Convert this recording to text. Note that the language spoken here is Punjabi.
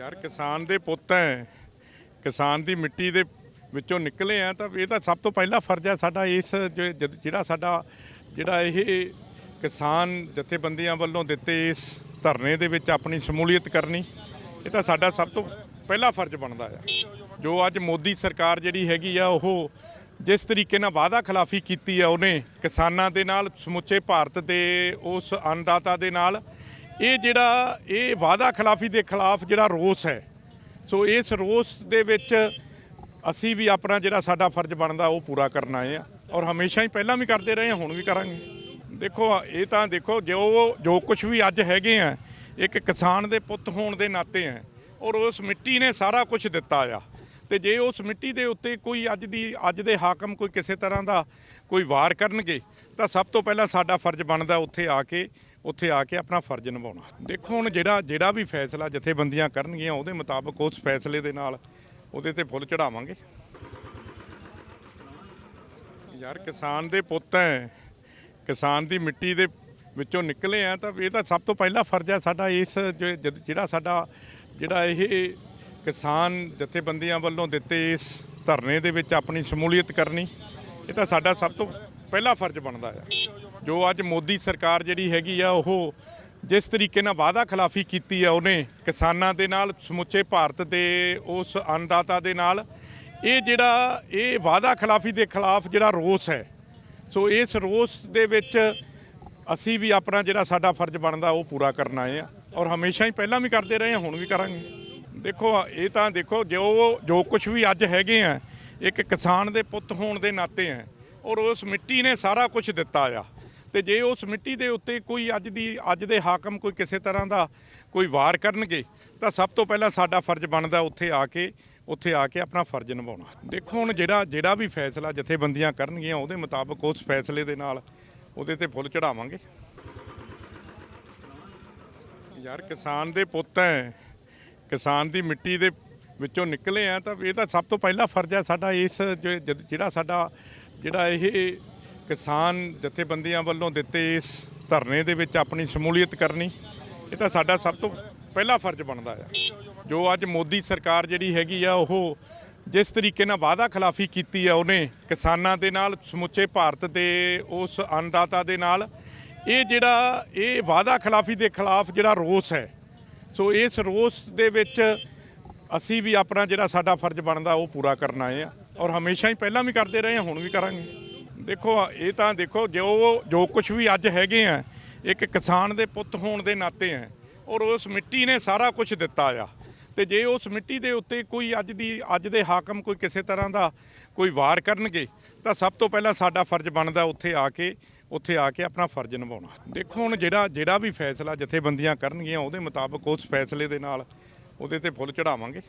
ਯਾਰ ਕਿਸਾਨ ਦੇ ਪੁੱਤ ਹੈ ਕਿਸਾਨ ਦੀ ਮਿੱਟੀ ਦੇ ਵਿੱਚੋਂ ਨਿਕਲੇ ਆ ਤਾਂ ਇਹ ਤਾਂ ਸਭ ਤੋਂ ਪਹਿਲਾ ਫਰਜ਼ ਹੈ ਸਾਡਾ ਇਸ ਜਦ- ਜਿਹੜਾ ਸਾਡਾ, ਜਿਹੜਾ ਇਹ ਕਿਸਾਨ ਜਥੇਬੰਦੀਆਂ ਵੱਲੋਂ ਦਿੱਤੇ ਇਸ ਧਰਨੇ ਦੇ ਵਿੱਚ ਆਪਣੀ ਸ਼ਮੂਲੀਅਤ ਕਰਨੀ, ਇਹ ਤਾਂ ਸਾਡਾ ਸਭ ਤੋਂ ਪਹਿਲਾ ਫਰਜ਼ ਬਣਦਾ ਆ। ਜੋ ਅੱਜ ਮੋਦੀ ਸਰਕਾਰ ਜਿਹੜੀ ਹੈਗੀ ਆ, ਉਹ ਜਿਸ ਤਰੀਕੇ ਨਾਲ ਵਾਅਦਾ ਖਿਲਾਫੀ ਕੀਤੀ ਆ, ਉਹਨੇ ਕਿਸਾਨਾਂ ਦੇ ਨਾਲ ਸਮੁੱਚੇ ਭਾਰਤ ਦੇ ਉਸ ਅੰਨਦਾਤਾ ਦੇ ਨਾਲ ਇਹ ਜਿਹੜਾ, ਇਹ ਵਾਅਦਾ ਖਿਲਾਫੀ ਦੇ ਖਿਲਾਫ ਜਿਹੜਾ ਰੋਸ ਹੈ, ਸੋ ਇਸ ਰੋਸ ਦੇ ਵਿੱਚ ਅਸੀਂ ਵੀ ਆਪਣਾ ਜਿਹੜਾ ਸਾਡਾ ਫਰਜ਼ ਬਣਦਾ, ਉਹ ਪੂਰਾ ਕਰਨ ਆਏ ਆ ਔਰ ਹਮੇਸ਼ਾ ਹੀ ਪਹਿਲਾਂ ਵੀ ਕਰਦੇ ਰਹੇ ਹਾਂ, ਹੁਣ ਵੀ ਕਰਾਂਗੇ। ਦੇਖੋ, ਇਹ ਤਾਂ ਦੇਖੋ, ਜੋ ਜੋ ਕੁਝ ਵੀ ਅੱਜ ਹੈਗੇ ਆ, ਇੱਕ ਕਿਸਾਨ ਦੇ ਪੁੱਤ ਹੋਣ ਦੇ ਨਾਤੇ ਆ, ਔਰ ਉਸ ਮਿੱਟੀ ਨੇ ਸਾਰਾ ਕੁਝ ਦਿੱਤਾ ਆ, ਤੇ ਜੇ ਉਸ ਮਿੱਟੀ ਦੇ ਉੱਤੇ ਕੋਈ ਅੱਜ ਦੀ, ਅੱਜ ਦੇ ਹਾਕਮ ਕੋਈ ਕਿਸੇ ਤਰ੍ਹਾਂ ਦਾ ਕੋਈ ਵਾਰ ਕਰਨਗੇ, ਤਾਂ ਸਭ ਤੋਂ ਪਹਿਲਾਂ ਸਾਡਾ ਫਰਜ਼ ਬਣਦਾ ਉੱਥੇ ਆ ਕੇ ਉੱਥੇ ਆ ਕੇ ਆਪਣਾ ਫਰਜ਼ ਨਿਭਾਉਣਾ। ਦੇਖੋ ਹੁਣ ਜਿਹੜਾ ਜਿਹੜਾ ਵੀ ਫੈਸਲਾ ਜਥੇਬੰਦੀਆਂ ਕਰਨਗੀਆਂ, ਉਹਦੇ ਮੁਤਾਬਕ ਉਸ ਫੈਸਲੇ ਦੇ ਨਾਲ ਉਹਦੇ ਤੇ ਫੁੱਲ ਚੜਾਵਾਂਗੇ ਯਾਰ ਕਿਸਾਨ ਦੇ ਪੁੱਤ ਹੈ ਕਿਸਾਨ ਦੀ ਮਿੱਟੀ ਦੇ ਵਿੱਚੋਂ ਨਿਕਲੇ ਆ ਤਾਂ ਇਹ ਤਾਂ ਸਭ ਤੋਂ ਪਹਿਲਾ ਫਰਜ਼ ਹੈ ਸਾਡਾ ਇਸ ਜਿਹੜਾ ਸਾਡਾ, ਜਿਹੜਾ ਇਹ ਕਿਸਾਨ ਜਥੇਬੰਦੀਆਂ ਵੱਲੋਂ ਦਿੱਤੇ ਇਸ ਧਰਨੇ ਦੇ ਵਿੱਚ ਆਪਣੀ ਸ਼ਮੂਲੀਅਤ ਕਰਨੀ, ਇਹ ਤਾਂ ਸਾਡਾ ਸਭ ਤੋਂ ਪਹਿਲਾ ਫਰਜ਼ ਬਣਦਾ ਆ। ਜੋ ਅੱਜ ਮੋਦੀ ਸਰਕਾਰ ਜਿਹੜੀ ਹੈਗੀ ਆ, ਉਹ ਜਿਸ ਤਰੀਕੇ ਨਾਲ ਵਾਅਦਾ ਖਿਲਾਫੀ ਕੀਤੀ ਆ, ਉਹਨੇ ਕਿਸਾਨਾਂ ਦੇ ਨਾਲ, ਸਮੁੱਚੇ ਭਾਰਤ ਦੇ ਉਸ ਅੰਨਦਾਤਾ ਦੇ ਨਾਲ, ਇਹ ਜਿਹੜਾ, ਇਹ ਵਾਅਦਾ ਖਿਲਾਫੀ ਦੇ ਖਿਲਾਫ ਜਿਹੜਾ ਰੋਸ ਹੈ, ਸੋ ਇਸ ਰੋਸ ਦੇ ਵਿੱਚ ਅਸੀਂ ਵੀ ਆਪਣਾ ਜਿਹੜਾ ਸਾਡਾ ਫਰਜ਼ ਬਣਦਾ, ਉਹ ਪੂਰਾ ਕਰਨ ਆਏ ਆ ਔਰ ਹਮੇਸ਼ਾ ਹੀ ਪਹਿਲਾਂ ਵੀ ਕਰਦੇ ਰਹੇ ਹਾਂ ਹੁਣ ਵੀ ਕਰਾਂਗੇ। ਦੇਖੋ, ਇਹ ਤਾਂ ਦੇਖੋ, ਜੋ ਜੋ ਕੁਝ ਵੀ ਅੱਜ ਹੈਗੇ ਆ, ਇੱਕ ਕਿਸਾਨ ਦੇ ਪੁੱਤ ਹੋਣ ਦੇ ਨਾਤੇ ਆ, ਔਰ ਉਸ ਮਿੱਟੀ ਨੇ ਸਾਰਾ ਕੁਝ ਦਿੱਤਾ ਆ। ਤੇ ਜੇ ਉਸ ਮਿੱਟੀ ਦੇ ਉੱਤੇ ਕੋਈ ਅੱਜ ਦੀ, ਅੱਜ ਦੇ ਹਾਕਮ ਕੋਈ ਕਿਸੇ ਤਰ੍ਹਾਂ ਦਾ ਕੋਈ ਵਾਰ ਕਰਨਗੇ, ਤਾਂ ਸਭ ਤੋਂ ਪਹਿਲਾਂ ਸਾਡਾ ਫਰਜ਼ ਬਣਦਾ ਉੱਥੇ ਆ ਕੇ, ਉੱਥੇ ਆ ਕੇ ਆਪਣਾ ਫਰਜ਼ ਨਿਭਾਉਣਾ। ਦੇਖੋ ਹੁਣ ਜਿਹੜਾ ਜਿਹੜਾ ਵੀ ਫੈਸਲਾ ਜਥੇਬੰਦੀਆਂ ਕਰਨਗੀਆਂ, ਉਹਦੇ ਮੁਤਾਬਕ ਉਸ ਫੈਸਲੇ ਦੇ ਨਾਲ ਉਹਦੇ ਤੇ ਫੁੱਲ ਚੜਾਵਾਂਗੇ ਯਾਰ ਕਿਸਾਨ ਦੇ ਪੁੱਤ ਹੈ ਕਿਸਾਨ ਦੀ ਮਿੱਟੀ ਦੇ ਵਿੱਚੋਂ ਨਿਕਲੇ ਆ, ਤਾਂ ਇਹ ਤਾਂ ਸਭ ਤੋਂ ਪਹਿਲਾ ਫਰਜ਼ ਹੈ ਸਾਡਾ ਇਸ ਜਦ- ਜਿਹੜਾ ਸਾਡਾ, ਜਿਹੜਾ ਇਹ ਕਿਸਾਨ ਜਥੇਬੰਦੀਆਂ ਵੱਲੋਂ ਦਿੱਤੇ ਇਸ ਧਰਨੇ ਦੇ ਵਿੱਚ ਆਪਣੀ ਸ਼ਮੂਲੀਅਤ ਕਰਨੀ, ਇਹ ਤਾਂ ਸਾਡਾ ਸਭ ਤੋਂ ਪਹਿਲਾ ਫਰਜ਼ ਬਣਦਾ ਆ। ਜੋ ਅੱਜ ਮੋਦੀ ਸਰਕਾਰ ਜਿਹੜੀ ਹੈਗੀ ਆ, ਉਹ ਜਿਸ ਤਰੀਕੇ ਨਾਲ ਵਾਅਦਾ ਖਿਲਾਫੀ ਕੀਤੀ ਆ, ਉਹਨੇ ਕਿਸਾਨਾਂ ਦੇ ਨਾਲ, ਸਮੁੱਚੇ ਭਾਰਤ ਦੇ ਉਸ ਅੰਨਦਾਤਾ ਦੇ ਨਾਲ, ਇਹ ਜਿਹੜਾ, ਇਹ ਵਾਅਦਾ ਖਿਲਾਫੀ ਦੇ ਖਿਲਾਫ ਜਿਹੜਾ ਰੋਸ ਹੈ, ਸੋ ਇਸ ਰੋਸ ਦੇ ਵਿੱਚ ਅਸੀਂ ਵੀ ਆਪਣਾ ਜਿਹੜਾ ਸਾਡਾ ਫਰਜ਼ ਬਣਦਾ, ਉਹ ਪੂਰਾ ਕਰਨ ਆਏ ਆ। ਔਰ ਹਮੇਸ਼ਾ ਹੀ ਪਹਿਲਾਂ ਵੀ ਕਰਦੇ ਰਹੇ ਹਾਂ ਹੁਣ ਵੀ ਕਰਾਂਗੇ। ਦੇਖੋ, ਇਹ ਤਾਂ ਦੇਖੋ, ਜੋ ਜੋ ਕੁਝ ਵੀ ਅੱਜ ਹੈਗੇ ਆ, ਇੱਕ ਕਿਸਾਨ ਦੇ ਪੁੱਤ ਹੋਣ ਦੇ ਨਾਤੇ ਆ, ਔਰ ਉਸ ਮਿੱਟੀ ਨੇ ਸਾਰਾ ਕੁਝ ਦਿੱਤਾ ਆ। ਤੇ ਜੇ ਉਸ ਮਿੱਟੀ ਦੇ ਉੱਤੇ ਕੋਈ ਅੱਜ ਦੀ, ਅੱਜ ਦੇ ਹਾਕਮ ਕੋਈ ਕਿਸੇ ਤਰ੍ਹਾਂ ਦਾ ਕੋਈ ਵਾਰ ਕਰਨਗੇ, ਤਾਂ ਸਭ ਤੋਂ ਪਹਿਲਾਂ ਸਾਡਾ ਫਰਜ਼ ਬਣਦਾ ਉੱਥੇ ਆ ਕੇ, ਉੱਥੇ ਆ ਕੇ ਆਪਣਾ ਫਰਜ਼ ਨਿਭਾਉਣਾ। ਦੇਖੋ, ਹੁਣ ਜਿਹੜਾ ਜਿਹੜਾ ਵੀ ਫੈਸਲਾ ਜਥੇਬੰਦੀਆਂ ਕਰਨਗੀਆਂ, ਉਹਦੇ ਮੁਤਾਬਕ ਉਸ ਫੈਸਲੇ ਦੇ ਨਾਲ ਉਹਦੇ ਤੇ ਫੁੱਲ ਚੜਾਵਾਂਗੇ